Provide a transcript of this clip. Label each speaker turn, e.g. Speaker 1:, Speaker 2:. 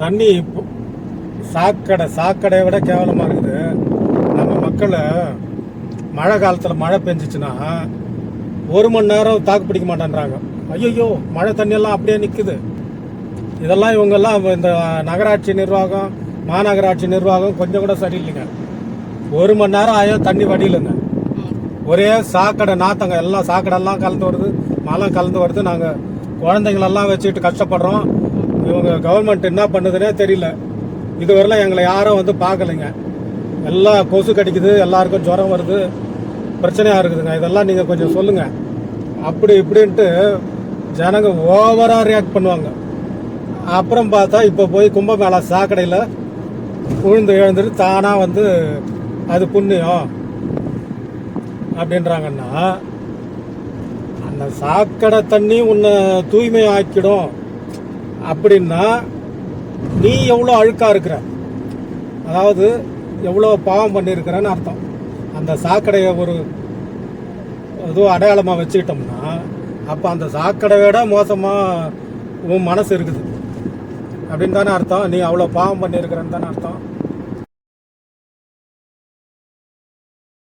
Speaker 1: தண்ணி சாக்கடை சாக்கடையை விட கேவலமாக இருக்குது. நம்ம மக்களை மழை காலத்தில் மழை பெஞ்சிச்சுன்னா ஒரு மணி நேரம் தாக்கு பிடிக்க மாட்டேன்றாங்க. ஐயோ மழை தண்ணியெல்லாம் அப்படியே நிற்குது இதெல்லாம் இவங்கெல்லாம் இந்த நகராட்சி நிர்வாகம் மாநகராட்சி நிர்வாகம் கொஞ்சம் கூட சரியில்லைங்க. ஒரு மணி நேரம் ஆயும் தண்ணி வடியிலங்க. ஒரே சாக்கடை நாத்தங்க எல்லாம் சாக்கடைலாம் கலந்து வருது மழை கலந்து வருது. நாங்கள் குழந்தைங்களெல்லாம் வச்சுக்கிட்டு கஷ்டப்படுறோம். இவங்க கவர்மெண்ட் என்ன பண்ணுதுன்னே தெரியல. இதுவரையிலும் எங்களை யாரும் வந்து பார்க்கலைங்க. எல்லாம் கொசு கடிக்குது எல்லாருக்கும் ஜுரம் வருது பிரச்சனையாக இருக்குதுங்க. இதெல்லாம் நீங்கள் கொஞ்சம் சொல்லுங்கள் அப்படி இப்படின்ட்டு ஜனங்க ஓவராக ரியாக்ட் பண்ணுவாங்க. அப்புறம் பார்த்தா இப்போ போய் கும்பமேளா சாக்கடையில் உழுந்து எழுந்துட்டு தானாக வந்து அது புண்ணியம் அப்படின்றாங்கன்னா அந்த சாக்கடை தண்ணி உன்னை தூய்மை ஆக்கிடும் அப்படின்னா நீ எவ்வளோ அழுக்காக இருக்கிற? அதாவது எவ்வளோ பாவம் பண்ணியிருக்கிறன்னு அர்த்தம். அந்த சாக்கடையை ஒரு இதுவும் அடையாளமாக வச்சுக்கிட்டோம்னா அப்போ அந்த சாக்கடை விட மோசமாக உன் மனசு இருக்குது. அப்படின்னு தானே அர்த்தம். நீ அவ்வளோ பாவம் பண்ணியிருக்கிறன்னு தானே அர்த்தம்.